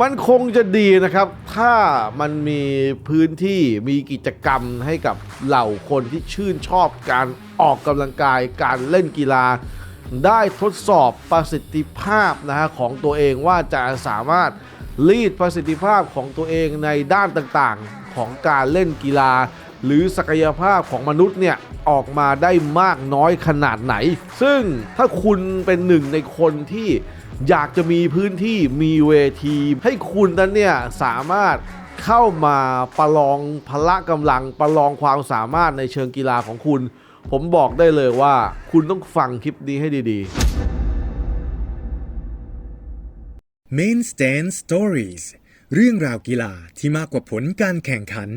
มันคงจะดีนะครับ ถ้ามันมีพื้นที่มีกิจกรรมให้กับเหล่าคนที่ชื่นชอบการออกกำลังกายการเล่นกีฬา ได้ทดสอบประสิทธิภาพนะฮะของตัวเองว่าจะสามารถรีดประสิทธิภาพของตัวเองในด้านต่างๆของการเล่นกีฬา หรือศักยภาพของมนุษย์เนี่ยออกมาได้มากน้อยขนาดไหน ซึ่งถ้าคุณเป็นหนึ่งในคนที่ อยากจะมีพื้นที่มีเวที ให้คุณนั้นเนี่ยสามารถเข้ามาประลองพละกำลังประลองความสามารถในเชิงกีฬาของคุณ ผมบอกได้เลยว่าคุณต้องฟังคลิปนี้ให้ดีๆ Main Stand Stories เรื่องราวกีฬาที่มากกว่าผลการแข่งขัน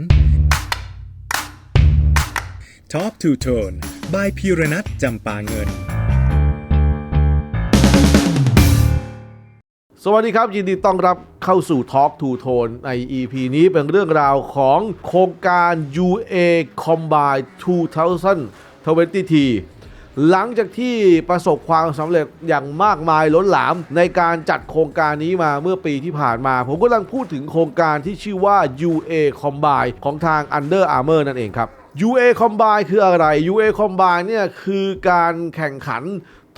Top to Tone by พีรนัทจำปาเงิน สวัสดีครับ ยินดีต้อนรับเข้าสู่ Talk to Tone ใน EP นี้เป็นเรื่องราวของโครงการ UA Combine 2020หลังจากที่ประสบความสำเร็จอย่างมากมายล้นหลาม ในการจัดโครงการนี้มาเมื่อปีที่ผ่านมา ผมกำลังพูดถึงโครงการที่ชื่อว่า UA Combine ของทาง Under Armour นั่นเองครับ UA Combine คืออะไร UA Combine เนี่ยคือการแข่งขัน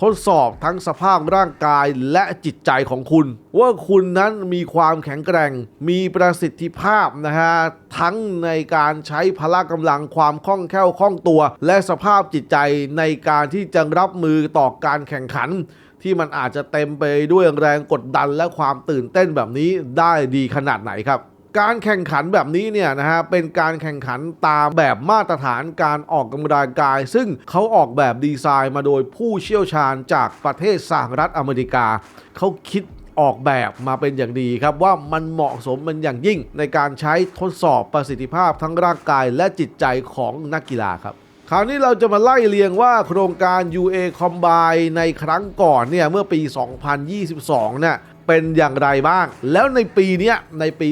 ทดสอบทั้งสภาพร่างกายและจิตใจของคุณ ว่าคุณนั้นมีความแข็งแกร่ง มีประสิทธิภาพนะฮะทั้งในการใช้พละกำลังความคล่องแคล่วคล่องตัว และสภาพจิตใจในการที่จะรับมือต่อการแข่งขัน ที่มันอาจจะเต็มไปด้วยแรงกดดันและความตื่นเต้นแบบนี้ได้ดีขนาดไหนครับ การแข่งขันแบบนี้เนี่ยนะฮะเป็นการแข่งขันตามแบบมาตรฐานการออกกำลังกาย ซึ่งเขาออกแบบดีไซน์มาโดยผู้เชี่ยวชาญจากประเทศสหรัฐอเมริกา เขาคิดออกแบบมาเป็นอย่างดีครับว่ามันเหมาะสมเป็นอย่างยิ่ง ในการใช้ทดสอบประสิทธิภาพทั้งร่างกายและจิตใจของนักกีฬาครับคราวนี้เราจะมาไล่เรียงว่าโครงการ UA Combine ในครั้งก่อนเนี่ยเมื่อปี 2022 เนี่ย เป็นอย่างไรบ้าง แล้วในปีนี้ในปี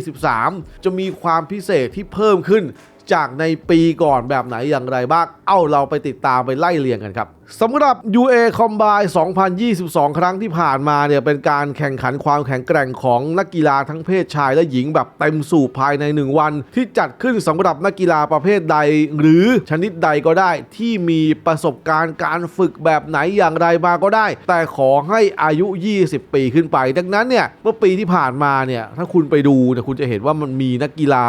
2023 จะมีความพิเศษที่เพิ่มขึ้นจากในปีก่อนแบบไหนอย่างไรบ้าง เอ้าเราไปติดตามไปไล่เรียงกันครับสำหรับ UA Combine 2022 ครั้งที่ผ่านมาเนี่ยเป็นการแข่งขันความแข็งแกร่งของนักกีฬาทั้งเพศชายและหญิงแบบเต็มสูบภายใน 1 วัน ที่จัดขึ้นสำหรับนักกีฬาประเภทใด หรือชนิดใดก็ได้ที่มีประสบการณ์การฝึกแบบไหนอย่างไรมาก็ได้ แต่ขอให้อายุ 20 ปีขึ้นไป ดังนั้นเนี่ยเมื่อปีที่ผ่านมาเนี่ยถ้าคุณไปดูเนี่ยคุณจะเห็นว่ามันมีนักกีฬา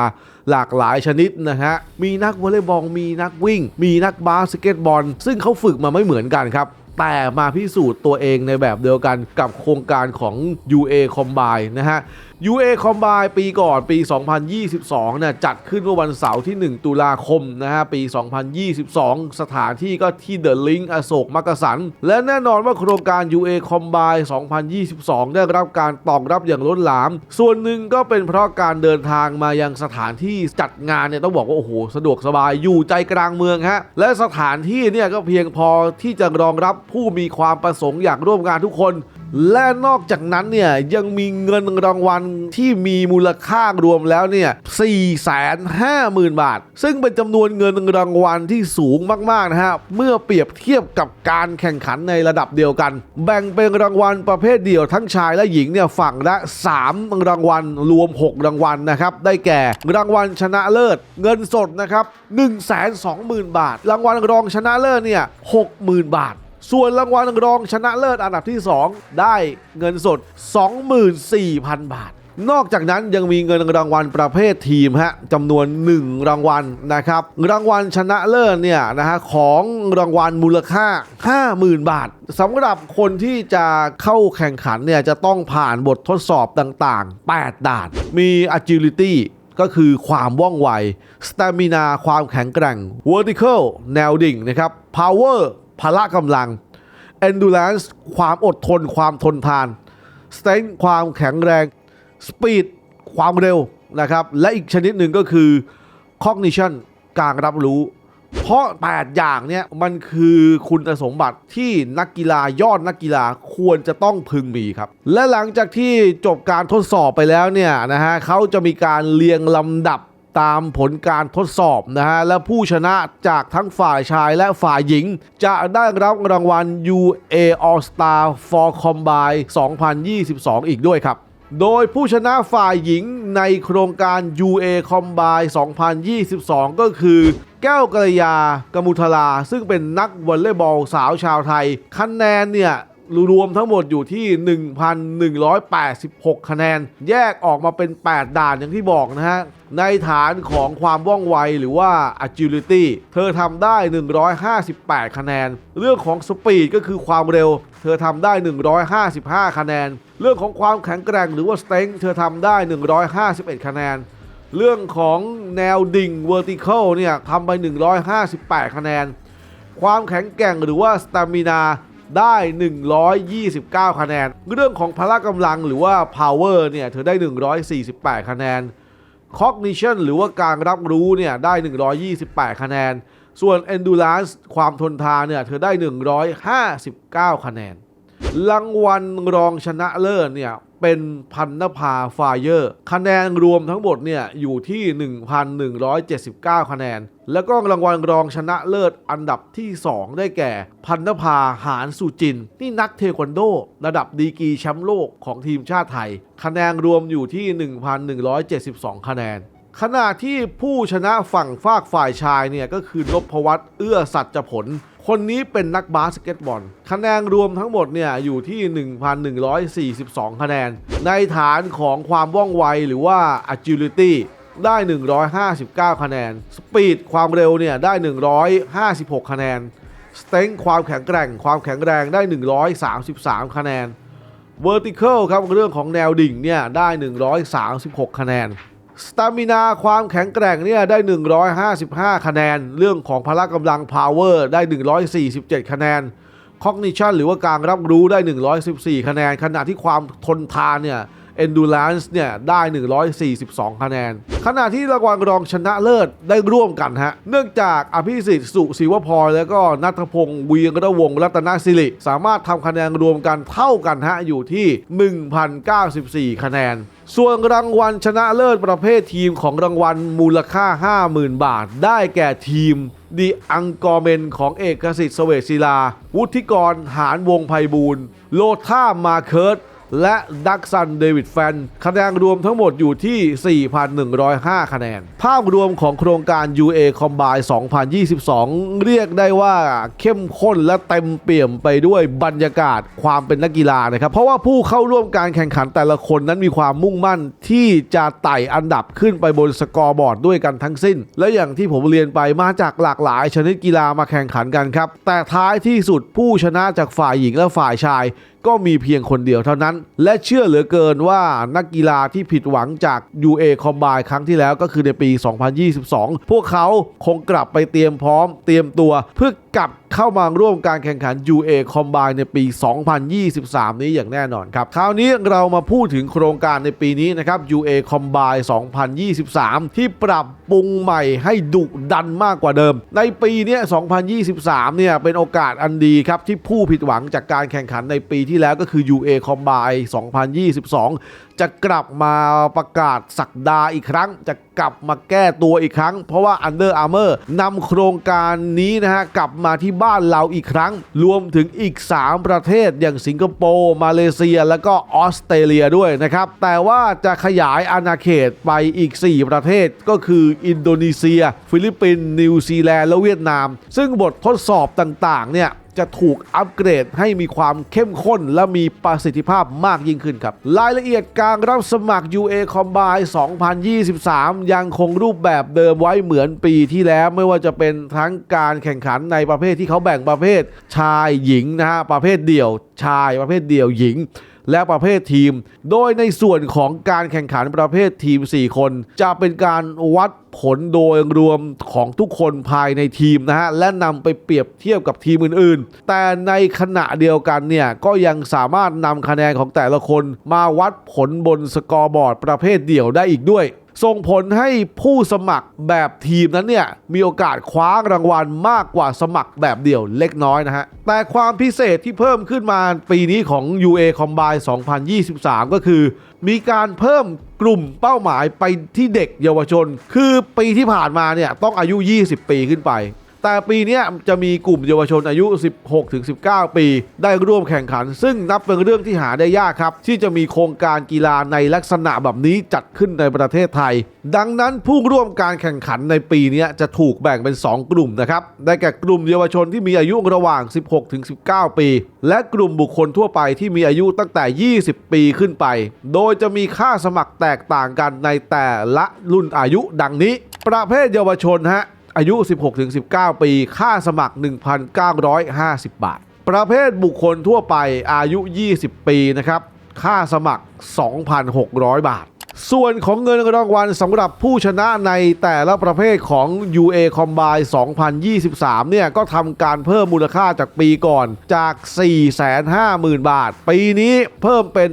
หลากหลายชนิดนะฮะมีนักวอลเลย์บอลมีนักวิ่ง มีนักบาสเกตบอล ซึ่งเขาฝึกมาไม่เหมือนกันครับ แต่มาพิสูจน์ตัวเองในแบบเดียวกันกับโครงการของ UA Combine นะฮะ UA Combine ปีก่อนปี 2022เนี่ยจัดขึ้นเมื่อวันเสาร์ที่ 1 ตุลาคมนะฮะปี 2022 สถานที่ก็ที่ The Link อโศกมักกะสัน และแน่นอนว่าโครงการ UA Combine 2022 ได้รับการตอบรับอย่างล้นหลาม ส่วนหนึ่งก็เป็นเพราะการเดินทางมายังสถานที่จัดงานเนี่ยต้องบอกว่า โอ้โห สะดวกสบายอยู่ใจกลางเมืองฮะ และสถานที่เนี่ยก็เพียงพอที่จะรองรับผู้มีความประสงค์อยากร่วมงานทุกคน และนอกจากนั้นเนี่ยยังมีเงินรางวัลที่มีมูลค่ารวมแล้วเนี่ย 450,000 บาท ซึ่งเป็นจำนวนเงินรางวัลที่สูงมากๆนะฮะ เมื่อเปรียบเทียบกับการแข่งขันในระดับเดียวกัน แบ่งเป็นรางวัลประเภทเดียวทั้งชายและหญิงเนี่ยฝั่งละ 3 รางวัลรวม 6 รางวัลนะครับ ได้แก่รางวัลชนะเลิศ เงินสดนะครับ120,000 บาท รางวัลรองชนะเลิศเนี่ย60,000 บาท ส่วนรางวัลรองชนะเลิศอันดับที่ 2 ได้เงินสด 24,000 บาทนอกจากนั้นยังมีเงินรางวัลประเภททีมฮะจำนวน 1 รางวัลนะครับ รางวัลชนะเลิศเนี่ยนะฮะของรางวัลมูลค่า 50,000 บาทสำหรับคนที่จะเข้าแข่งขันเนี่ยจะต้องผ่านบททดสอบต่างๆ 8 ด่าน มี agility ก็คือความว่องไว stamina ความแข็งแกร่ง vertical แนวดิ่งนะครับ power พละกำลัง endurance ความอดทน ความทนทาน strength ความแข็งแรง speed ความเร็วนะครับ และอีกชนิดหนึ่งก็คือ cognition การรับรู้ เพราะ 8 อย่างเนี่ยมันคือคุณสมบัติที่นักกีฬายอดนักกีฬาควรจะต้องพึงมีครับ และหลังจากที่จบการทดสอบไปแล้วเนี่ยนะฮะเขาจะมีการเรียงลำดับ ตามผลการทดสอบนะฮะ และผู้ชนะจากทั้งฝ่ายชายและฝ่ายหญิง จะได้รับรางวัล UA All Star for Combine 2022 อีกด้วยครับโดยผู้ชนะฝ่ายหญิงในโครงการ UA Combine 2022 ก็คือ แก้วกัลยากมุทลา ซึ่งเป็นนักวอลเลย์บอลสาวชาวไทย คะแนนเนี่ย รวมทั้งหมดอยู่ที่ 1,186 คะแนน แยกออกมาเป็น 8 ด่านอย่างที่บอกนะฮะ ในฐานของความว่องไวหรือว่า agility เธอทำได้ 158 คะแนน เรื่องของ speed ก็คือความเร็ว เธอทำได้ 155 คะแนน เรื่องของความแข็งแกร่งหรือว่า strength เธอทำได้ 151 คะแนนเรื่องของแนวดิ่ง vertical เนี่ยทำไป 158 คะแนน ความแข็งแกร่งหรือว่า stamina ได้ 129 คะแนน เรื่องของพละกำลังหรือว่า power เนี่ยเธอได้ 148 คะแนน cognition หรือว่าการรับรู้เนี่ยได้ 128 คะแนน ส่วน endurance ความทนทานเนี่ยเธอได้ 159 คะแนน รางวัลรองชนะเลิศเนี่ยเป็นพันนภาไฟเยอร์คะแนนรวมทั้งหมดเนี่ยอยู่ที่ 1,179 คะแนน แล้วก็รางวัลรองชนะเลิศอันดับที่ 2 ได้แก่ พันนภาหารสุจิน นี่นักเทควันโด ระดับดีกีแชมป์โลกของทีมชาติไทย คะแนนรวมอยู่ที่ 1,172 คะแนน ขณะที่ผู้ชนะฝั่งฝากฝ่ายชายเนี่ยก็คือนพวัตเอื้อสัจผล คนนี้เป็นนักบาสเกตบอล คะแนนรวมทั้งหมดเนี่ยอยู่ที่ 1,142 คะแนน ในฐานของความว่องไวหรือว่า agility ได้ 159 คะแนน speed ความเร็วเนี่ยได้ 156 คะแนน strength ความแข็งแกร่ง ความแข็งแรงได้ 133 คะแนน vertical ครับเรื่องของแนวดิ่งเนี่ยได้ 136 คะแนน สตามินาความแข็งแกร่งเนี่ยได้ 155 คะแนน เรื่องของพละกำลัง power ได้ 147 คะแนน cognition หรือว่าการรับรู้ได้ 114 คะแนน ขณะที่ความทนทานเนี่ย endurance เนี่ยได้ 142 คะแนน ขณะที่รางวัลรองชนะเลิศได้ร่วมกันฮะ เนื่องจากอภิสิทธิ์สุศิวพรแล้วก็นัทพงศ์วีระวงรัตนศิริ สามารถทำคะแนนรวมกันเท่ากันฮะ อยู่ที่ 1,094 คะแนน ส่วนรางวัลชนะเลิศประเภททีมของรางวัลมูลค่า 50,000 บาท ได้แก่ทีมดีอังกอร์เมนของเอกสิทธิ์เสวศิลา วุฒิกรหานวงไพบูลโลท่ามาเคิร์ต และดักซันเดวิดแฟนคะแนนรวมทั้งหมดอยู่ที่ 4,105 คะแนน ภาพรวมของโครงการ UA Combine 2022 เรียกได้ว่าเข้มข้นและเต็มเปี่ยมไปด้วยบรรยากาศความเป็นนักกีฬานะครับ เพราะว่าผู้เข้าร่วมการแข่งขันแต่ละคนนั้นมีความมุ่งมั่นที่จะไต่อันดับขึ้นไปบนสกอร์บอร์ดด้วยกันทั้งสิ้น และอย่างที่ผมเรียนไปมาจากหลากหลายชนิดกีฬามาแข่งขันกันครับ แต่ท้ายที่สุดผู้ชนะจากฝ่ายหญิงและฝ่ายชายก็มีเพียงคนเดียวเท่านั้น และเชื่อเหลือเกินว่านักกีฬาที่ผิดหวังจาก UA Combine ครั้งที่แล้วก็คือในปี 2022 พวกเขาคงกลับไปเตรียมพร้อมเตรียมตัวเพื่อกลับเข้ามาร่วมการแข่งขัน UA Combine ในปี 2023 นี้อย่างแน่นอนครับ คราวนี้เรามาพูดถึงโครงการในปีนี้นะครับ UA Combine 2023 ที่ปรับปรุงใหม่ให้ดุดันมากกว่าเดิม ในปีนี้2023 เนี่ยเป็นโอกาสอันดีครับ ที่ผู้ผิดหวังจากการแข่งขันในปีที่แล้วก็คือ UA Combine 2022 จะกลับมาประกาศสักดาอีกครั้ง จะกลับมาแก้ตัวอีกครั้ง เพราะว่า Under Armour นำโครงการนี้นะฮะกลับมาที่บ้านเราอีกครั้ง รวมถึงอีก 3 ประเทศอย่างสิงคโปร์มาเลเซีย แล้วก็ออสเตรเลียด้วยนะครับ แต่ว่าจะขยายอาณาเขตไปอีก 4 ประเทศก็คืออินโดนีเซีย ฟิลิปปินส์นิวซีแลนด์และเวียดนาม ซึ่งบททดสอบต่างๆเนี่ย จะถูกอัปเกรดให้มีความเข้มข้นและมีประสิทธิภาพมากยิ่งขึ้นครับ รายละเอียดการรับสมัคร UA Combine 2023 ยังคงรูปแบบเดิมไว้เหมือนปีที่แล้วไม่ว่าจะเป็นทั้งการแข่งขันในประเภทที่เขาแบ่งประเภทชายหญิงนะฮะประเภทเดี่ยวชายประเภทเดี่ยวหญิง และประเภททีม โดยในส่วนของการแข่งขันประเภททีม 4 คน จะเป็นการวัดผลโดยรวมของทุกคนภายในทีมนะฮะ และนำไปเปรียบเทียบกับทีมอื่นๆ แต่ในขณะเดียวกันเนี่ย ก็ยังสามารถนำคะแนนของแต่ละคน มาวัดผลบนสกอร์บอร์ดประเภทเดี่ยวได้อีกด้วย ส่งผลให้ผู้สมัครแบบทีมนั้นเนี่ยมีโอกาสคว้ารางวัลมากกว่าสมัครแบบเดี่ยวเล็กน้อยนะฮะ แต่ความพิเศษที่เพิ่มขึ้นมาปีนี้ของ UA Combine 2023 ก็คือ มีการเพิ่มกลุ่มเป้าหมายไปที่เด็กเยาวชน คือปีที่ผ่านมาเนี่ยต้องอายุ 20 ปีขึ้นไป แต่ปีนี้จะมีกลุ่มเยาวชนอายุ 16-19 ปี ได้ร่วมแข่งขัน ซึ่งนับเป็นเรื่องที่หาได้ยากครับ ที่จะมีโครงการกีฬาในลักษณะแบบนี้จัดขึ้นในประเทศไทย ดังนั้นผู้ร่วมการแข่งขันในปีนี้จะถูกแบ่งเป็น 2 กลุ่มนะครับ ได้แก่กลุ่มเยาวชนที่มีอายุระหว่าง 16-19 ปี และกลุ่มบุคคลทั่วไปที่มีอายุตั้งแต่ 20 ปีขึ้นไป โดยจะมีค่าสมัครแตกต่างกันในแต่ละรุ่นอายุดังนี้ ประเภทเยาวชนฮะ อายุ 16-19 ปี ค่าสมัคร 1,950 บาท ประเภทบุคคลทั่วไปอายุ 20 ปีนะครับ ค่าสมัคร 2,600 บาท ส่วนของเงินรางวัลสำหรับผู้ชนะในแต่ละประเภทของ UA Combine 2023 เนี่ยก็ทำการเพิ่มมูลค่าจากปีก่อนจาก 450,000 บาท ปีนี้เพิ่มเป็น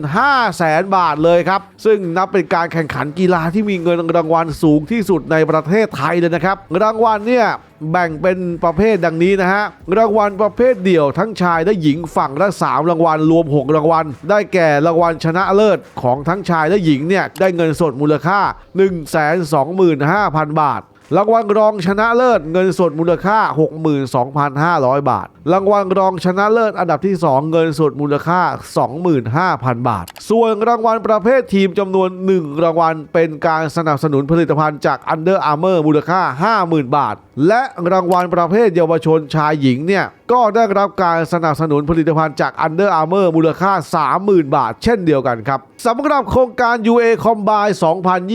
500,000 บาทเลยครับ ซึ่งนับเป็นการแข่งขันกีฬาที่มีเงินรางวัลสูงที่สุดในประเทศไทยเลยนะครับ รางวัลเนี่ย แบ่งเป็นประเภทดังนี้นะฮะ รางวัลประเภทเดี่ยวทั้งชายและหญิงฝั่งละ 3 รางวัลรวม 6 รางวัล ได้แก่รางวัลชนะเลิศของทั้งชายและหญิงเนี่ยได้เงินสดมูลค่า 125,000 บาท รางวัลรองชนะเลิศเงินสดมูลค่า 62,500 บาท รางวัลรองชนะเลิศอันดับที่ 2 เงินสดมูลค่า 25,000 บาท ส่วนรางวัลประเภททีมจำนวน 1 รางวัลเป็นการสนับสนุนผลิตภัณฑ์จาก Under Armour มูลค่า 50,000 บาท และรางวัลประเภทเยาวชนชายหญิงเนี่ยก็ได้รับการสนับสนุนผลิตภัณฑ์จาก Under Armour มูลค่า 30,000 บาท เช่นเดียวกันครับสำหรับโครงการ UA Combine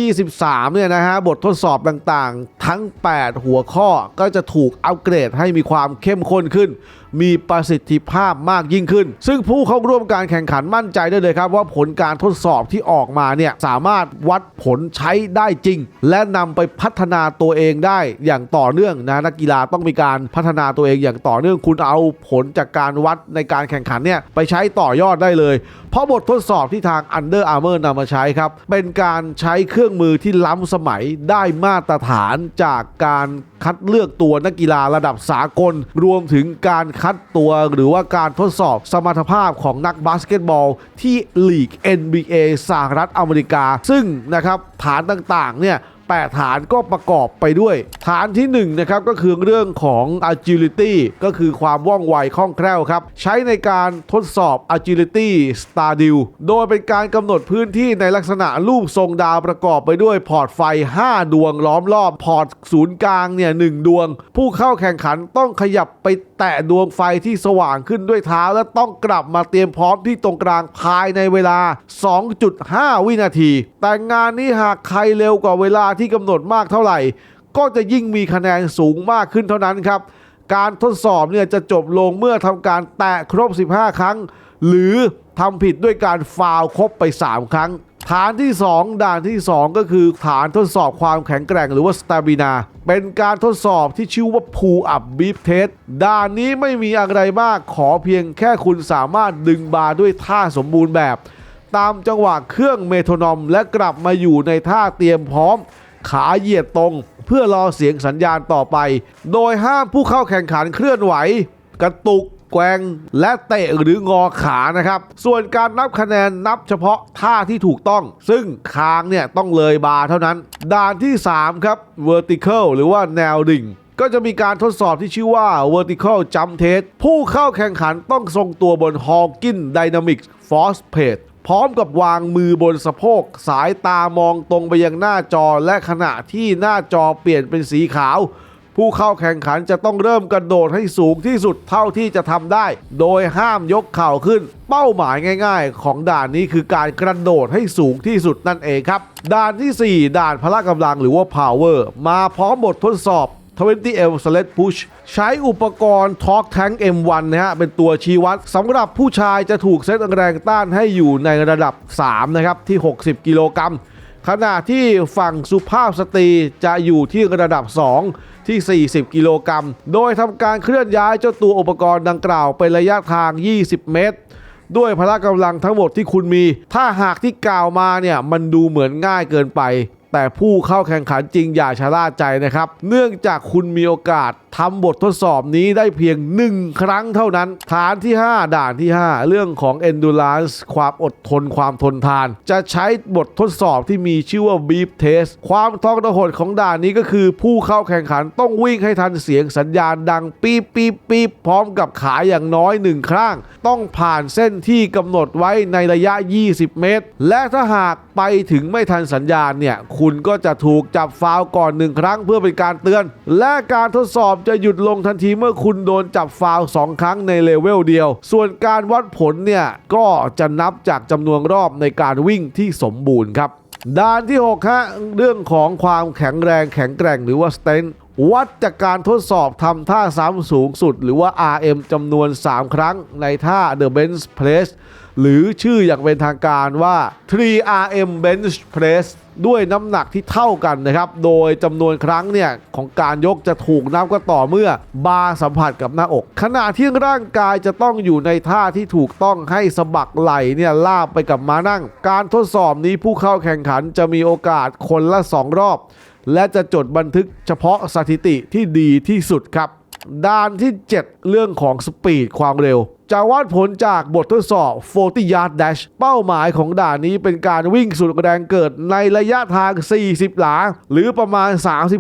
2023 เนี่ยนะฮะ บททดสอบต่างๆ ทั้ง 8 หัวข้อก็จะถูกอัปเกรดให้มีความเข้มข้นขึ้น มีประสิทธิภาพมากยิ่งขึ้น ซึ่งผู้เข้าร่วมการแข่งขันมั่นใจได้เลยครับ ว่าผลการทดสอบที่ออกมาเนี่ยสามารถวัดผลใช้ได้จริง และนำไปพัฒนาตัวเองได้อย่างต่อเนื่องนะนักกีฬาต้องมีการพัฒนาตัวเองอย่างต่อเนื่องคุณเอาผลจากการวัดในการแข่งขันเนี่ยไปใช้ต่อยอดได้เลยเพราะบททดสอบที่ทาง Under Armour นำมาใช้ครับ เป็นการใช้เครื่องมือที่ล้ำสมัยได้มาตรฐานจากการคัดเลือกตัวนักกีฬาระดับสากล รวมถึงการคัดตัวหรือว่าการทดสอบสมรรถภาพของนักบาสเกตบอล ที่ลีก NBA สหรัฐอเมริกา ซึ่งนะครับฐานต่างๆเนี่ย 8 ฐานก็ประกอบไปด้วย ฐานที่1นะครับก็คือเรื่องของ agility ก็คือความว่องไวคล่องแคล่วครับ ใช้ในการทดสอบ agility star d i l โดยเป็นการกำหนดพื้นที่ในลักษณะรูปทรงดาวประกอบไปด้วยพอร์ตไฟ 5 ดวงล้อมรอบ พอร์ตศูนย์กลางเนี่ยหดวง ผู้เข้าแข่งขันต้องขยับไปแตะดวงไฟที่สว่างขึ้นด้วยเท้า และต้องกลับมาเตรียมพร้อมที่ตรงกลางภายในเวลา 2.5 วินาที แต่งานนี้หากใครเร็วกว่าเวลาที่กำหนดมากเท่าไหร่ ก็จะยิ่งมีคะแนนสูงมากขึ้นเท่านั้นครับ การทดสอบเนี่ยจะจบลงเมื่อทำการแตะครบ 15 ครั้ง หรือทำผิดด้วยการฟาวล์ครบไป 3 ครั้ง ฐานที่ 2 ด่านที่ 2 ก็คือฐานทดสอบความแข็งแกร่งหรือว่าสตาบินาเป็นการทดสอบที่ชื่อว่า pull up beef test ด่านนี้ไม่มีอะไรมากขอเพียงแค่คุณสามารถดึงบาร์ด้วยท่าสมบูรณ์แบบ ตามจังหวะเครื่องเมโทนอม และกลับมาอยู่ในท่าเตรียมพร้อม ขาเหยียดตรง เพื่อรอเสียงสัญญาณต่อไป โดยห้ามผู้เข้าแข่งขันเคลื่อนไหว กระตุกแกว่งและเตะหรืองอขานะครับ ส่วนการนับคะแนนนับเฉพาะท่าที่ถูกต้อง ซึ่งคางเนี่ยต้องเลยบาเท่านั้น ด่านที่ 3 ครับ vertical หรือว่าแนวดิ่ง ก็จะมีการทดสอบที่ชื่อว่า vertical jump test ผู้เข้าแข่งขันต้องทรงตัวบน Hawkin Dynamics Force Plate พร้อมกับวางมือบนสะโพก สายตามองตรงไปยังหน้าจอและขณะที่หน้าจอเปลี่ยนเป็นสีขาว ผู้เข้าแข่งขันจะต้องเริ่มกระโดดให้สูงที่สุดเท่าที่จะทำได้ โดยห้ามยกเข่าขึ้น เป้าหมายง่าย ๆ ของด่านนี้คือการกระโดดให้สูงที่สุดนั่นเองครับ ด่านที่ 4 ด่านพละกำลังหรือว่า power มาพร้อมบททดสอบ 20 M Sled Push ใช้อุปกรณ์ Talk Tank M1 นะฮะ เป็นตัวชี้วัดสำหรับผู้ชายจะถูกเซตแรงต้านให้อยู่ในระดับ 3 นะครับ ที่ 60 กิโลกรัมขณะที่ฝั่งสุภาพสตรีจะอยู่ที่ระดับ 2 ที่ 40 กิโลกรัม โดยทำการเคลื่อนย้ายเจ้าตัวอุปกรณ์ดังกล่าวเป็นระยะทาง 20 เมตร ด้วยพละกำลังทั้งหมดที่คุณมี ถ้าหากที่กล่าวมาเนี่ยมันดูเหมือนง่ายเกินไป แต่ผู้เข้าแข่งขันจริงอย่าชะล่าใจนะครับ เนื่องจากคุณมีโอกาสทำบททดสอบนี้ได้เพียง 1 ครั้งเท่านั้น ฐานที่ 5 ด่านที่ 5 เรื่องของ endurance ความอดทนความทนทาน จะใช้บททดสอบที่มีชื่อว่า beep test ความท้องระหดของด่านนี้ก็คือ ผู้เข้าแข่งขันต้องวิ่งให้ทันเสียงสัญญาณดังปี๊บปี๊บปี๊บพร้อมกับขาอย่างน้อยหนึ่งครั้งต้องผ่านเส้นที่กำหนดไว้ในระยะ 20 เมตร และถ้าหาก ไปถึงไม่ทันสัญญาณเนี่ย คุณก็จะถูกจับฟาวก่อนหนึ่งครั้งเพื่อเป็นการเตือน และการทดสอบจะหยุดลงทันทีเมื่อคุณโดนจับฟาวสองครั้งในเลเวลเดียว ส่วนการวัดผลเนี่ย ก็จะนับจากจำนวนรอบในการวิ่งที่สมบูรณ์ครับด้านที่6ฮะเรื่องของความแข็งแรงแข็งแกร่งหรือว่าสเตน วัดจากการทดสอบทำท่าซ้ำสูงสุด หรือว่า RM จำนวน 3 ครั้งในท่า The Bench Press หรือชื่ออย่างเป็นทางการว่า 3RM Bench Press ด้วยน้ำหนักที่เท่ากันนะครับ โดยจำนวนครั้งเนี่ยของการยกจะถูกนับก็ต่อเมื่อบาสัมผัสกับหน้าอก ขณะที่ร่างกายจะต้องอยู่ในท่าที่ถูกต้องให้สะบักไหลเนี่ยลาบไปกับม้านั่ง การทดสอบนี้ผู้เข้าแข่งขันจะมีโอกาสคนละ 2 รอบ และจะจดบันทึกเฉพาะสถิติที่ดีที่สุดครับ ด้านที่ 7 เรื่องของสปีดความเร็วจะวัดผลจากบททดสอบ 40 yard dash เป้าหมายของด่านนี้เป็นการวิ่งสุดแรงเกิดในระยะทาง 40 หลา หรือประมาณ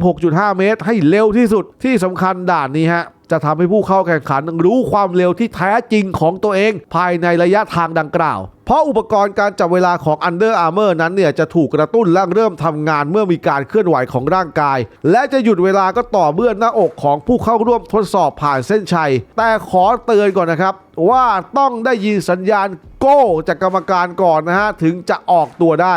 36.5 เมตร ให้เร็วที่สุดที่สำคัญด่านนี้ฮะ จะทำให้ผู้เข้าแข่งขันรู้ความเร็วที่แท้จริงของตัวเอง ภายในระยะทางดังกล่าว เพราะอุปกรณ์การจับเวลาของ Under Armour นั้นเนี่ยจะถูกกระตุ้นและเริ่มทำงานเมื่อมีการเคลื่อนไหวของร่างกาย และจะหยุดเวลาก็ต่อเมื่อหน้าอกของผู้เข้าร่วมทดสอบผ่านเส้นชัย แต่ขอเตือนก่อนนะครับ ว่าต้องได้ยินสัญญาณโก้จากกรรมการก่อนนะฮะถึงจะออกตัวได้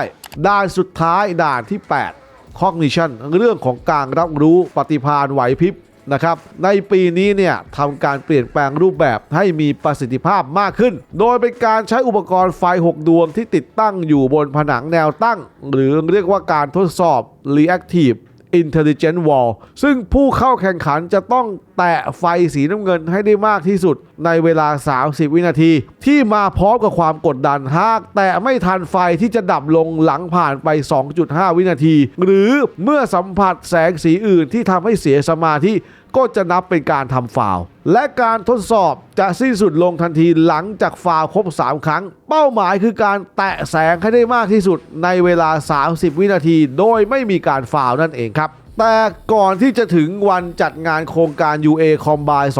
ด้านสุดท้ายด่านที่ 8 cognition เรื่องของการรับรู้ปฏิภาณไหวพริบ นะครับในปีนี้เนี่ยทำการเปลี่ยนแปลงรูปแบบให้มีประสิทธิภาพมากขึ้น โดยเป็นการใช้อุปกรณ์ไฟ 6 ดวงที่ติดตั้งอยู่บนผนังแนวตั้ง หรือเรียกว่าการทดสอบ reactive Intelligent Wall ซึ่งผู้เข้าแข่งขันจะต้องแตะไฟสีน้ำเงินให้ได้มากที่สุดในเวลา 30 วินาที ที่มาพร้อมกับความกดดันหาก แต่ไม่ทันไฟที่จะดับลงหลังผ่านไป 2.5 วินาที หรือเมื่อสัมผัสแสงสีอื่นที่ทำให้เสียสมาธิ ก็จะนับเป็นการทำฟาวและการทดสอบจะสิ้นสุดลงทันทีหลังจากฟาวครบ 3 ครั้ง เป้าหมายคือการแตะแสงให้ได้มากที่สุดในเวลา 30 วินาที โดยไม่มีการฟาวนั่นเองครับแต่ก่อนที่จะถึงวันจัดงานโครงการ UA Combine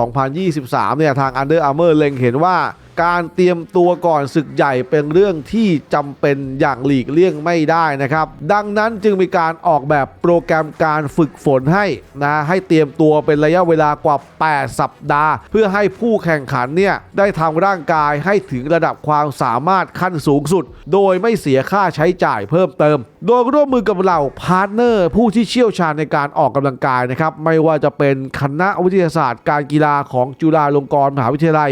2023 เนี่ย ทาง Under Armour เล็งเห็นว่า การเตรียมตัวก่อนศึกใหญ่เป็นเรื่องที่จำเป็นอย่างหลีกเลี่ยงไม่ได้นะครับ ดังนั้นจึงมีการออกแบบโปรแกรมการฝึกฝนให้นะให้เตรียมตัวเป็นระยะเวลากว่า 8 สัปดาห์ เพื่อให้ผู้แข่งขันเนี่ยได้ทำร่างกายให้ถึงระดับความสามารถขั้นสูงสุด โดยไม่เสียค่าใช้จ่ายเพิ่มเติม โดยร่วมมือกับเหล่าพาร์ทเนอร์ ผู้ที่เชี่ยวชาญในการออกกำลังกายนะครับ ไม่ว่าจะเป็นคณะวิทยาศาสตร์ การกีฬาของจุฬาลงกรณ์มหาวิทยาลัย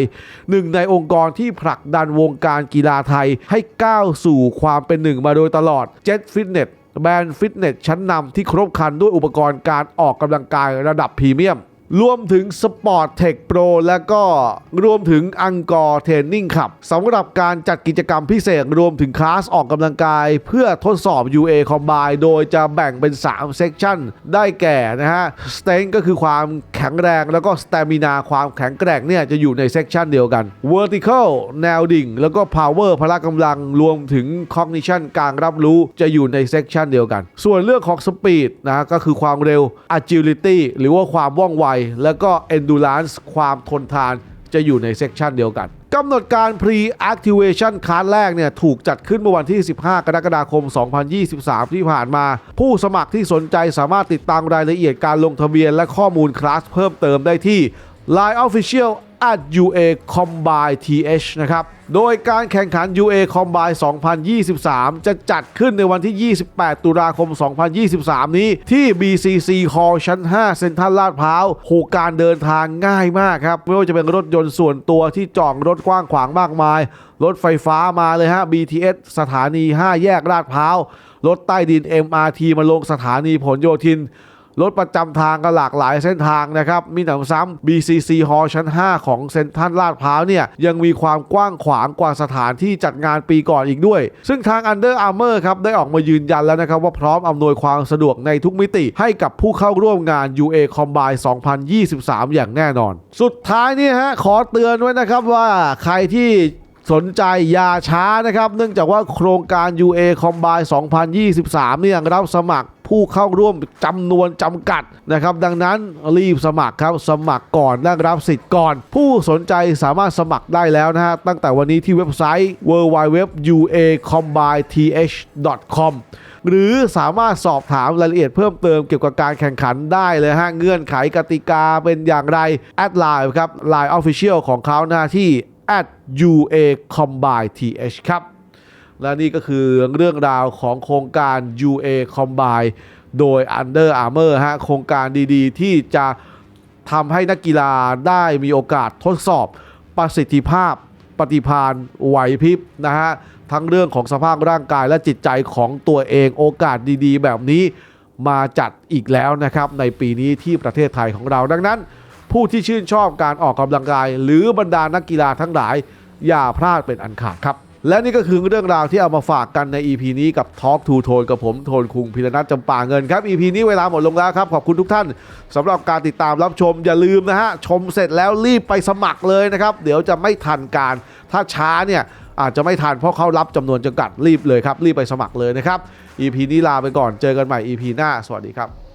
หนึ่งในองค์กรที่ผลักดันวงการกีฬาไทยให้ก้าวสู่ความเป็นหนึ่งมาโดยตลอด Jet Fitness แบรนด์ฟิตเนสชั้นนำที่ครบครันด้วยอุปกรณ์การออกกำลังกายระดับพรีเมียม รวมถึง Sport Tech Pro และก็รวมถึงอังกอร์เทรนนิ่งขับสำหรับการจัดกิจกรรมพิเศษรวมถึงคลาสออกกำลังกาย เพื่อทดสอบ UA Combine โดยจะแบ่งเป็น 3 เซกชันได้แก่นะฮะ Strength ก็คือความแข็งแรงแล้วก็ Stamina ความแข็งแกร่งเนี่ยจะอยู่ในเซกชันเดียวกัน Vertical แนวดิ่ง แล้วก็ Power พละกำลังรวมถึง Cognition การรับรู้จะอยู่ในเซกชันเดียวกัน ส่วนเรื่องของ Speed นะก็คือความเร็ว Agility หรือว่าความว่องไวแล้วก็ endurance ความทนทานจะอยู่ในเซกชันเดียวกันกำหนดการ pre-activation คาร์ดแรกเนี่ยถูกจัดขึ้นเมื่อวันที่ 15 กรกฎาคม 2023 ที่ผ่านมา ผู้สมัครที่สนใจสามารถติดตามรายละเอียดการลงทะเบียนและข้อมูลคลาสเพิ่มเติมได้ที่ Line Official at UA Combine TH นะครับ โดยการแข่งขัน UA Combine 2023 จะจัดขึ้นในวันที่ 28 ตุลาคม 2023 นี้ที่ BCC Hall ชั้น 5 เซ็นทรัลลาดพร้าวโหการเดินทางง่ายมากครับ ไม่ว่าจะเป็นรถยนต์ส่วนตัวที่จอดรถกว้างขวางมากมาย รถไฟฟ้ามาเลยฮะ BTS สถานี 5 แยกลาดพร้าว รถใต้ดิน MRT มาลงสถานีผลโยธิน รถประจำทางก็หลากหลายเส้นทางนะครับ มีหนำซ้ำ BCC Hall ชั้น 5 ของเซ็นทรัลลาดพร้าวเนี่ย ยังมีความกว้างขวางกว่าสถานที่จัดงานปีก่อนอีกด้วย ซึ่งทาง Under Armour ครับ ได้ออกมายืนยันแล้วนะครับ ว่าพร้อมอำนวยความสะดวกในทุกมิติ ให้กับผู้เข้าร่วมงาน UA Combine 2023 อย่างแน่นอน สุดท้ายนี่ฮะขอเตือนไว้นะครับว่าใครที่ สนใจอย่าช้านะครับ เนื่องจากว่าโครงการ UA Combine 2023 เนี่ยรับสมัครผู้เข้าร่วมจำนวนจำกัดนะครับ ดังนั้นรีบสมัครครับ สมัครก่อนและรับสิทธิ์ก่อน ผู้สนใจสามารถสมัครได้แล้วนะฮะ ตั้งแต่วันนี้ที่เว็บไซต์ www.uacombine.th.com หรือสามารถสอบถามรายละเอียดเพิ่มเติมเกี่ยวกับการแข่งขันได้เลยฮะ เงื่อนไขกติกาเป็นอย่างไร แอดไลน์ครับ Line Official ของเขาหน้าที่ at UA Combine TH ครับ และนี่ก็คือเรื่องราวของโครงการ UA Combine โดย Under Armour ฮะ โครงการดีๆ ที่จะทำให้นักกีฬาได้มีโอกาสทดสอบประสิทธิภาพปฏิภาณไหวพริบนะฮะ ทั้งเรื่องของสภาพร่างกายและจิตใจของตัวเองโอกาสดีๆ แบบนี้มาจัดอีกแล้วนะครับ ในปีนี้ที่ประเทศไทยของเราดังนั้น ผู้ที่ชื่นชอบการออกกำลังกาย หรือบรรดานักกีฬาทั้งหลาย อย่าพลาดเป็นอันขาดครับ และนี่ก็คือเรื่องราวที่เอามาฝากกันใน EP นี้กับ Talk to Tone กับผมโทนคุงพิรนัทจำปาเงินครับ EP นี้เวลาหมดลงแล้วครับ ขอบคุณทุกท่านสำหรับการติดตามรับชมอย่าลืมนะฮะชมเสร็จแล้วรีบไปสมัครเลยนะครับเดี๋ยวจะไม่ทันการ ถ้าช้าเนี่ยอาจจะไม่ทันเพราะเขารับจำนวนจำกัดรีบเลยครับรีบไปสมัครเลยนะครับ EP นี้ลาไปก่อนเจอกันใหม่ EP หน้าสวัสดีครับ